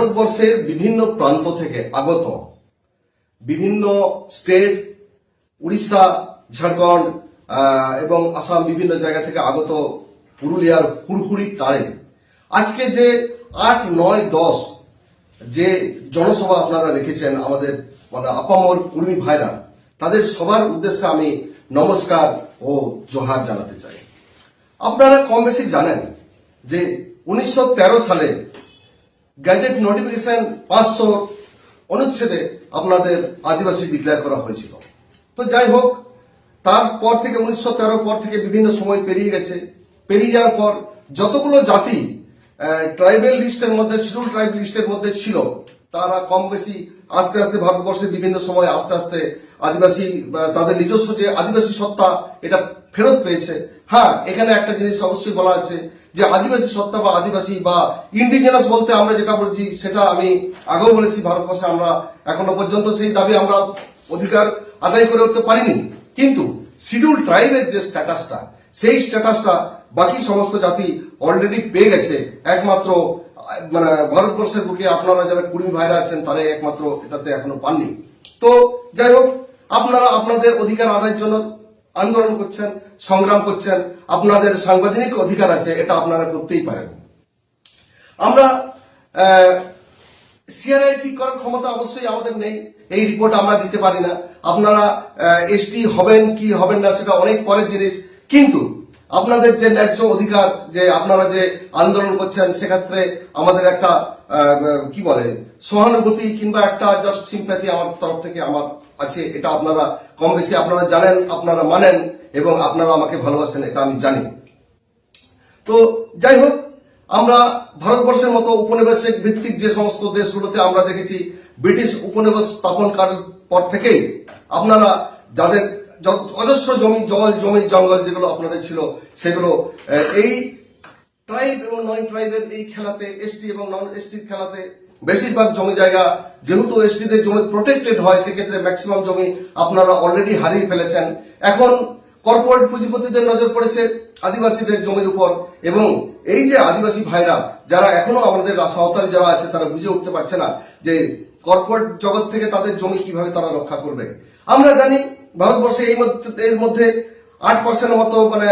ভারতবর্ষের বিভিন্ন প্রান্ত থেকে আগত বিভিন্ন স্টেট উড়িষ্যা, ঝাড়খণ্ড এবং আসাম বিভিন্ন জায়গা থেকে আগত পুরুলিয়ার হুড়হুড়ি টাড়ে আজকে যে আট, নয়, দশ যে জনসভা আপনারা রেখেছেন আমাদের মানে আপামর কর্মী ভাইরা, তাদের সবার উদ্দেশ্যে আমি নমস্কার ও জোহার জানাতে চাই। আপনারা কম বেশি জানেন যে উনিশশো তেরো সালে গ্যাজেট নোটিফিকেশন পাঁচশো অনুচ্ছেদে আপনাদের আদিবাসী ডিক্লেয়ার করা হয়েছিল। তো যাই হোক তারপর থেকে উনিশশো তেরো পর থেকে বিভিন্ন সময় পেরিয়ে গেছে। পেরিয়ে যাওয়ার পর যতগুলো জাতি ট্রাইবেল লিস্টের মধ্যে শিডিউল ট্রাইব লিস্টের মধ্যে ছিল তারা কম বেশি আস্তে আস্তে ভারতবর্ষের বিভিন্ন সময় আস্তে আস্তে আদিবাসী তাদের নিজস্ব যে আদিবাসী সত্তা, এটা ফেরত পেয়েছে। হ্যাঁ এখানে একটা জিনিস অবশ্যই বলা আছে যে আদিবাসী সত্তা বা আদিবাসী বা ইন্ডিজিনাস বলতে আমরা যেটা বলছি, সেটা আমি আগেও বলেছি, ভারতবর্ষে আমরা এখনও পর্যন্ত সেই দাবি আমরা অধিকার আদায় করে উঠতে পারিনি। কিন্তু শিডিউল ট্রাইবের যে স্ট্যাটাসটা, সেই স্ট্যাটাসটা বাকি সমস্ত জাতি অলরেডি পেয়ে গেছে। একমাত্র মানে ভারতবর্ষের বুকে আপনারা যারা কুড়ি ভাইরা আছেন, তারাই একমাত্র এটাতে এখনও পাননি। তো যাই হোক, আপনারা আপনাদের অধিকার আদায়ের জন্য আন্দোলন করছেন, সংগ্রাম করছেন, আপনাদের সাংবিধানিক অধিকার আছে, এটা আপনারা করতেই পারেন। আমরা সিআরআই ঠিক করার ক্ষমতা অবশ্যই আমাদের নেই, এই রিপোর্ট আমরা দিতে পারি না। আপনারা এসটি হবেন কি হবেন না, সেটা অনেক পরের জিনিস। কিন্তু আপনাদের যে ন্যায্য অধিকার যে আপনারা যে আন্দোলন করছেন, সেক্ষেত্রে আমাদের একটা কি বলে, সহানুভূতি কিংবা একটা জাস্ট সিম্প্যাথি আমার তরফ থেকে আমার আছে, এটা আপনারা কম বেশি আপনারা জানেন, আপনারা মানেন এবং আপনারা আমাকে ভালোবাসেন, এটা আমি জানি। তো যাই হোক, আমরা ভারতবর্ষের মতো উপনিবেশিক ভিত্তিক যে সমস্ত দেশগুলোতে আমরা দেখেছি, ব্রিটিশ উপনিবেশ স্থাপন করার পর থেকেই আপনারা যাদের অজস্র জমি, জল জমি জঙ্গল যেগুলো আপনাদের ছিল, সেগুলো এই ট্রাইব এবং নন ট্রাইবের এই খেলাতে এসটি এবং নন এসটির খেলাতে বেশিরভাগ জমি জায়গা যেহেতু এসটিদের জমি প্রোটেক্টেড হয়, সেক্ষেত্রে ম্যাক্সিমাম জমি আপনারা অলরেডি হারিয়ে ফেলেছেন। এখন কর্পোরেট পুঁজিপতিদের নজর পড়েছে আদিবাসীদের জমির উপর এবং এই যে আদিবাসী ভাইরা, যারা এখনও আমাদের সাঁওতাল যারা আছে, তারা বুঝে উঠতে পারছে না যে কর্পোরেট জগৎ থেকে তাদের জমি কীভাবে তারা রক্ষা করবে। আমরা জানি ভারতবর্ষে এই মধ্যে, এর মধ্যে আট পার্সেন্ট মতো মানে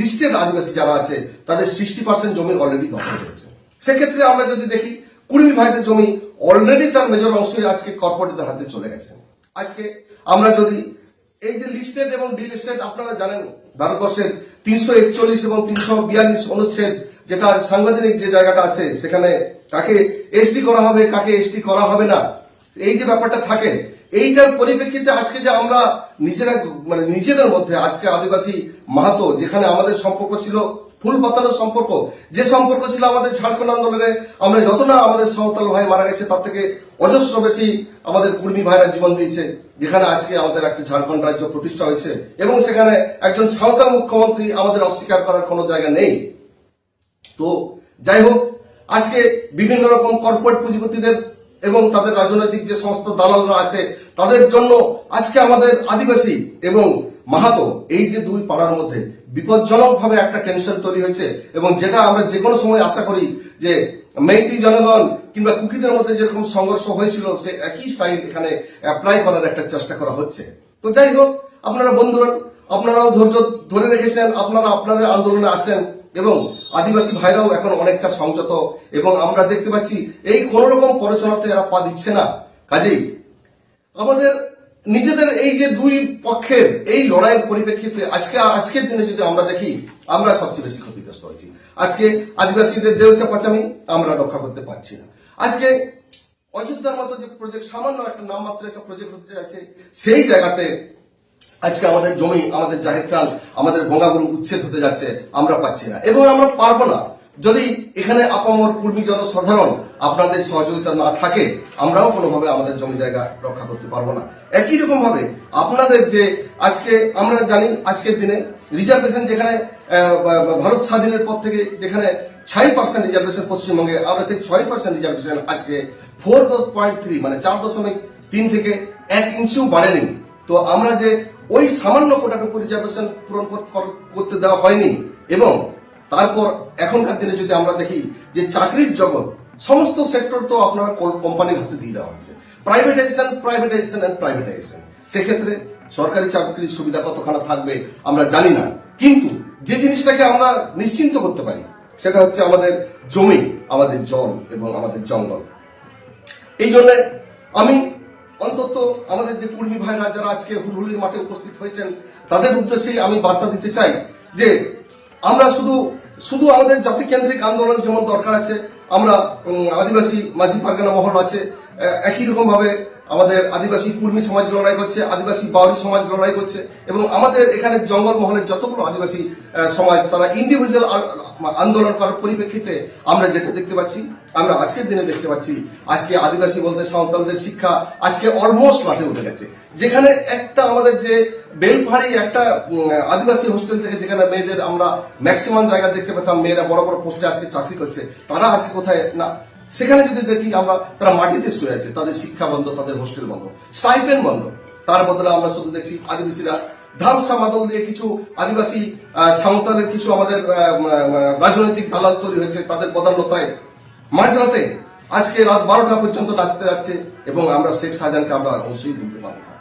লিস্টেড আদিবাসী যারা আছে, তাদের সিক্সটি পার্সেন্ট জমি অলরেডি দখল হয়েছে। সেক্ষেত্রে আমরা যদি দেখি, কুড়ি ভাইদের জমি অলরেডি তার মেজর অংশই আজকে কর্পোরেটদের হাতে চলে গেছে। আজকে আমরা যদি এই যে লিস্টেড এবং ডিলিস্টেড আপনারা জানেন, ভারতবর্ষের তিনশো একচল্লিশ এবং তিনশো বিয়াল্লিশ অনুচ্ছেদ, যেটা সাংবিধানিক যে জায়গাটা আছে, সেখানে কাকে এসটি করা হবে, কাকে এসটি করা হবে না, এই যে ব্যাপারটা থাকে এইটার পরিপ্রেক্ষিতে আজকে যে আমরা নিজেরা মানে নিজেদের মধ্যে আজকে আদিবাসী মাহাতো, যেখানে আমাদের সম্পর্ক ছিল ফুল পাতানোর সম্পর্ক, যে সম্পর্ক ছিল আমাদের ঝাড়খণ্ড আন্দোলনে, আমরা যত না আমাদের সাঁওতাল ভাই মারা গেছে, তার থেকে অজস্র বেশি আমাদের কুর্মী ভাইরা জীবন দিয়েছে, যেখানে আজকে আমাদের একটা ঝাড়খণ্ড রাজ্য প্রতিষ্ঠা হয়েছে, এবং সেখানে একজন সাঁওতাল মুখ্যমন্ত্রী আমাদের অস্বীকার করার কোনো জায়গা নেই। তো যাই হোক, আজকে বিভিন্ন রকম কর্পোরেট পুঁজিপতিদের এবং তাদের রাজনৈতিক যে সমস্ত দালালরা আছে, তাদের জন্য আজকে আমাদের আদিবাসী এবং মাহাতো এই যে দুই পাড়ার মধ্যে বিপজ্জনক ভাবে একটা টেনশন তৈরি হয়েছে এবং যেটা আমরা যে কোনো সময় আশা করি যে মেইতি জনগণ কিংবা কুকিদের মধ্যে যেরকম সংঘর্ষ হয়েছিল, সে একই স্টাইল এখানে অ্যাপ্লাই করার একটা চেষ্টা করা হচ্ছে। তো যাই হোক, আপনারা বন্ধুরা আপনারাও ধৈর্য ধরে রেখেছেন, আপনারা আপনাদের আন্দোলনে আছেন। এবং আদিবাসী ভাইরাও এখন অনেকটা সংযত, এবং আমরা দেখতে পাচ্ছি এই কোন রকম পড়াশোনাতে এরা পা দিচ্ছে না। কাজেই আমাদের নিজেদের এই যে দুই পক্ষের এই লড়াইয়ের পরিপ্রেক্ষিতে আজকে আজকের দিনে যদি আমরা দেখি, আমরা সবচেয়ে বেশি ক্ষতিগ্রস্ত হয়েছি। আজকে আদিবাসীদের দেহ চাপাচামি আমরা রক্ষা করতে পারছি না। আজকে অযোধ্যার মতো যে প্রজেক্ট সামান্য একটা নামমাত্র একটা প্রজেক্ট হতে যাচ্ছে, সেই জায়গাতে আজকে আমাদের জমি, আমাদের জাহির খান আমাদের বঙ্গাগুরু উচ্ছেদ হতে যাচ্ছে, আমরা পাচ্ছি না। এবং আমরা পারব না। যদি এখানে আপামর কর্মী জনসাধারণ আপনাদের সহযোগিতা না থাকে, আমরাও কোনোভাবে আমাদের জমি জায়গা রক্ষা করতে পারব না। একই রকম ভাবে আপনাদের যে আজকে, আমরা জানি আজকের দিনে রিজার্ভেশন যেখানে ভারত স্বাধীনের পর থেকে যেখানে ছয় পার্সেন্ট রিজার্ভেশন পশ্চিমবঙ্গে, আমরা সেই ছয় পার্সেন্ট রিজার্ভেশন আজকে ফোর পয়েন্ট থ্রি মানে চার দশমিক তিন থেকে এক ইঞ্চিও বাড়েনি। তো আমরা যে ওই সামান্য কোটাটুকু রিজার্ভেশন পূরণ কর- কর- করতে দেওয়া হয়নি এবং তারপর এখনকার দিনে যদি আমরা দেখি যে চাকরির জগৎ, সমস্ত সেক্টর তো আপনারা কোম্পানির হাতে দিয়ে দেওয়া হচ্ছে। প্রাইভেটাইজেশন প্রাইভেটাইজেশন এন্ড প্রাইভেটাইজেশন সেক্ষেত্রে সরকারি চাকরির সুবিধা কতখানা থাকবে আমরা জানি না। কিন্তু যে জিনিসটাকে আমরা নিশ্চিন্ত করতে পারি, সেটা হচ্ছে আমাদের জমি, আমাদের জল এবং আমাদের জঙ্গল। এই জন্য আমি অন্তত আমাদের যে কর্মী ভাইরা যারা আজকে হুলহুলির মাঠে উপস্থিত হয়েছেন, তাদের উদ্দেশ্যে আমি বার্তা দিতে চাই যে আমরা শুধু শুধু আমাদের জাতি কেন্দ্রিক আন্দোলন যেমন দরকার আছে, আমরা আদিবাসী মাঝি পারগানা মহল আছে একই রকম ভাবে আমাদের আদিবাসী কুর্মী সমাজ লড়াই করছে, আদিবাসী বাউরি সমাজ লড়াই করছে এবং আমাদের এখানে জঙ্গল মহলের যতগুলো আদিবাসী সমাজ, তারা ইন্ডিভিজুয়াল আন্দোলন করার পরিপ্রেক্ষিতে আমরা যেটা দেখতে পাচ্ছি, আমরা আজকের দিনে দেখতে পাচ্ছি, আজকে আদিবাসী বলতে সাঁওতালদের শিক্ষা আজকে অলমোস্ট মাঠে উঠে গেছে। যেখানে একটা আমাদের যে বেলপাহাড়ি একটা আদিবাসী হোস্টেল থেকে যেখানে মেয়েদের আমরা ম্যাক্সিমাম জায়গা দেখতে পেতাম, মেয়েরা বড় বড় পোস্টে আজকে চাকরি করছে, তারা আজকে কোথায় না সেখানে যদি দেখি আমরা, তারা মাটিতে শুয়ে আছে, তাদের শিক্ষা বন্ধ, তাদের হোস্টেল বন্ধ, স্টাইপেন বন্ধ। তার বদলে আমরা শুধু দেখছি আদিবাসীরা। ধামসা মাদল দিয়ে কিছু আদিবাসী সাঁওতালের কিছু আমাদের রাজনৈতিক দালাল তৈরি হয়েছে, তাদের প্রধানতায় মাঝরাতে আজকে রাত বারোটা পর্যন্ত নাচতে যাচ্ছে এবং আমরা শেখ শাহজাহানকে আমরা অবশ্যই বলতে পারব না।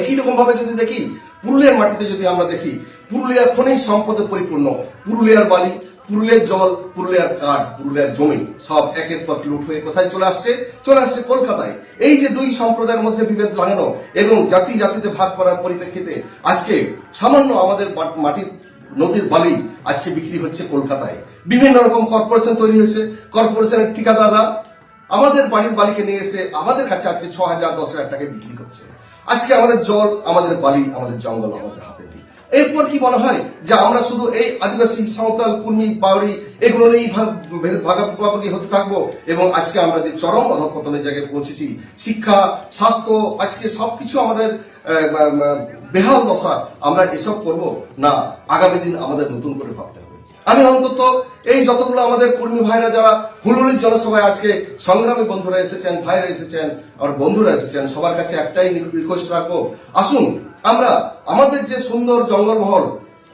একই রকম ভাবে যদি দেখি, পুরুলিয়ার মাটিতে যদি আমরা দেখি পুরুলিয়া খনিজ সম্পদে পরিপূর্ণ, পুরুলিয়ার বালি পুরুলিয়ার জল, পুরুলিয়ার কাঠ, পুরুলিয়ার জমি সব একের পর লুট হয়ে কোথায় চলে আসছে? চলে আসছে কলকাতায়। এই যে দুই সম্প্রদায়ের মধ্যে বিভেদ লাগানো এবং জাতি জাতিতে ভাগ করার পরিপ্রেক্ষিতে আজকে সামান্য আমাদের মাটির নদীর বালি আজকে বিক্রি হচ্ছে কলকাতায়। বিভিন্ন রকম কর্পোরেশন তৈরি হয়েছে। কর্পোরেশনের ঠিকাদাররা আমাদের বাড়ির বালিকে নিয়ে এসে আমাদের কাছে আজকে ছ হাজার, দশ হাজার টাকায় বিক্রি করছে। আজকে আমাদের জল, আমাদের বালি, আমাদের জঙ্গল, আমাদের এরপর কি বলা হয়? যে আমরা শুধু এই আদিবাসী, সাঁওতাল, কুর্মী বাউরি এগুলো নিয়েই ভাগ- ভাগাভাগি হতে থাকব এবং আজকে আমরা যে চরম অধপতনের জায়গায় পৌঁছেছি, শিক্ষা, স্বাস্থ্য, আজকে সবকিছু আমাদের বেহাল দশা, আমরা এসব করব না, আগামী দিন আমাদের নতুন করে ভাবতে আমি অন্তত এই যতগুলো আমাদের কর্মী ভাইরা যারা হুলুলির জনসভায় আজকে সংগ্রামী বন্ধুরা এসেছেন, ভাইরা এসেছেন আমার বন্ধুরা এসেছেন, সবার কাছে একটাই রিকোয়েস্ট রাখব। আসুন, আমরা, আমাদের যে সুন্দর জঙ্গলমহল,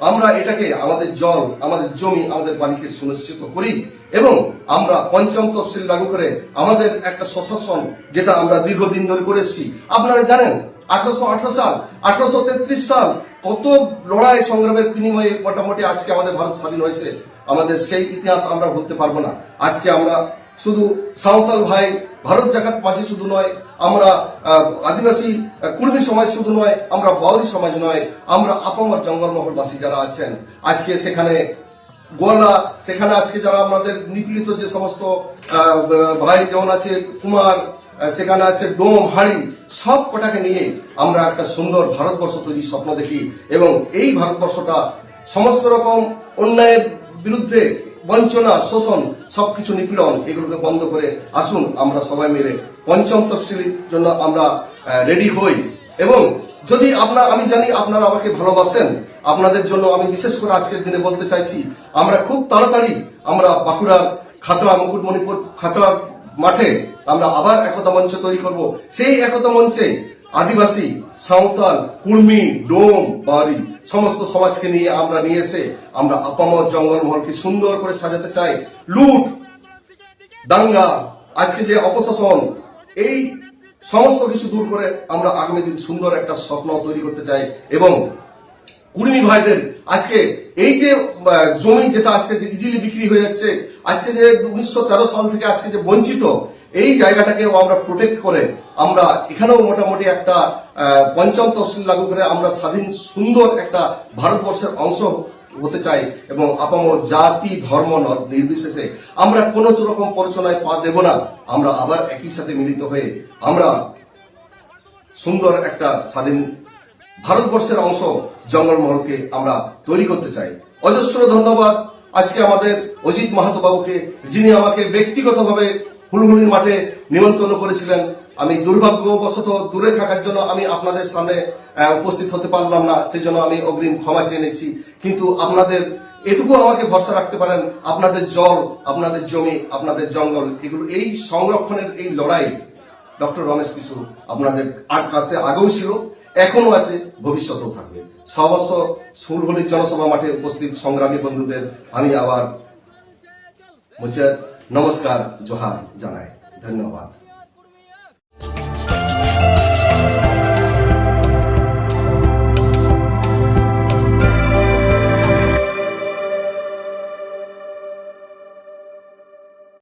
আমরা এটাকে আমাদের জল, আমাদের জমি, আমাদের বাড়িকে সুনিশ্চিত করি এবং আমরা পঞ্চম তফসিল লাগু করে আমাদের একটা স্বশাসন যেটা আমরা দীর্ঘদিন ধরে করে এসেছি। আপনারা জানেন আঠারোশো আঠারো সাল, আঠারোশো তেত্রিশ সাল কত লড়াই সংগ্রামের বিনিময়ে মোটামুটি আজকে আমাদের ভারত স্বাধীন হয়েছে, আমাদের সেই ইতিহাস আমরা বলতে পারব না। আজকে আমরা শুধু সাঁওতাল ভাই, ভারত জাকাত মাঝি শুধু নয়, আমরা আদিবাসী কুর্মী সমাজ শুধু নয়, আমরা বাউরি সমাজ নয়, আমরা আপামর জঙ্গলমহলবাসী যারা আছেন, আজকে সেখানে গোয়ালা, সেখানে আজকে যারা আমাদের নিপীড়িত যে সমস্ত ভাই যেমন আছে, কুমার সেখানে আছে ডোম, হাড়ি, সব কটাকে নিয়ে আমরা একটা সুন্দর ভারতবর্ষ তৈরির স্বপ্ন দেখি এবং এই ভারতবর্ষটা সমস্ত রকম অন্যায়ের বিরুদ্ধে বঞ্চনা, শোষণ, সবকিছু নিপীড়ন এগুলোকে বন্ধ করে আসুন, আমরা সবাই মিলে পঞ্চম তফসিলির জন্য আমরা রেডি হই। এবং যদি আপনার, আমি জানি আপনারা আমাকে ভালোবাসেন, আপনাদের জন্য আমি বিশেষ করে আজকের দিনে বলতে চাইছি, আমরা খুব তাড়াতাড়ি আমরা বাঁকুড়ার খাতড়া, মুকুটমণিপুর খাতড়ার মাঠে আমরা আবার একতা মঞ্চ তৈরি করব। সেই একতা মঞ্চে আদিবাসী, সাঁওতাল, কুর্মি, ডোম, বাড়ি সমস্ত সমাজকে নিয়ে আমরা নিয়ে এসে আমরা আপামর জঙ্গলমহলকে সুন্দর করে সাজাতে চাই। লুট, দাঙ্গা, আজকে যে অপশাসন, এই সমস্ত কিছু দূর করে আমরা আগামী দিন সুন্দর একটা স্বপ্ন তৈরি করতে চাই এবং কুর্মী ভাইদের আজকে এই যে জমি যেটা আজকে যে ইজিলি বিক্রি হয়ে যাচ্ছে, আজকে যে উনিশশো তেরো সাল থেকে আজকে যে বঞ্চিত এই জায়গাটাকেও আমরা প্রোটেক্ট করে আমরা এখানেও মোটামুটি একটা পঞ্চম তফসিল লাগু করে আমরা স্বাধীন সুন্দর একটা ভারতবর্ষের অংশ হতে চাই এবং আপামর জাতি, ধর্ম নির্বিশেষে আমরা কোনো রকম পরিচনায় পা দেব না। আমরা আবার একই সাথে মিলিত হয়ে আমরা সুন্দর একটা স্বাধীন ভারতবর্ষের অংশ জঙ্গলমহলকে আমরা তৈরি করতে চাই। অজস্র ধন্যবাদ। আজকে আমাদের অজিত মাহাতো বাবুকে, যিনি আমাকে ব্যক্তিগতভাবে হুলহুলির মাঠে নিমন্ত্রণ করেছিলেন। আমি দুর্ভাগ্যবশত দূরে থাকার জন্য আমি আপনাদের সামনে উপস্থিত হতে পারলাম না সেই জন্য আমি অগ্রিম ক্ষমা চেয়ে নিচ্ছি। কিন্তু আপনাদের, এটুকু আমাকে ভরসা রাখতে পারেন, আপনাদের জল, আপনাদের জমি, আপনাদের জঙ্গল, এগুলো এই সংরক্ষণের এই লড়াই, ডক্টর রমেশ কিশু আপনাদের কাছে আগেও ছিল এখনও আছে, ভবিষ্যতেও থাকবে। সমস্ত সুলহলির জনসভা মাঠে উপস্থিত সংগ্রামী বন্ধুদের, আমি আবার নমস্কার জোহার জানাই ধন্যবাদ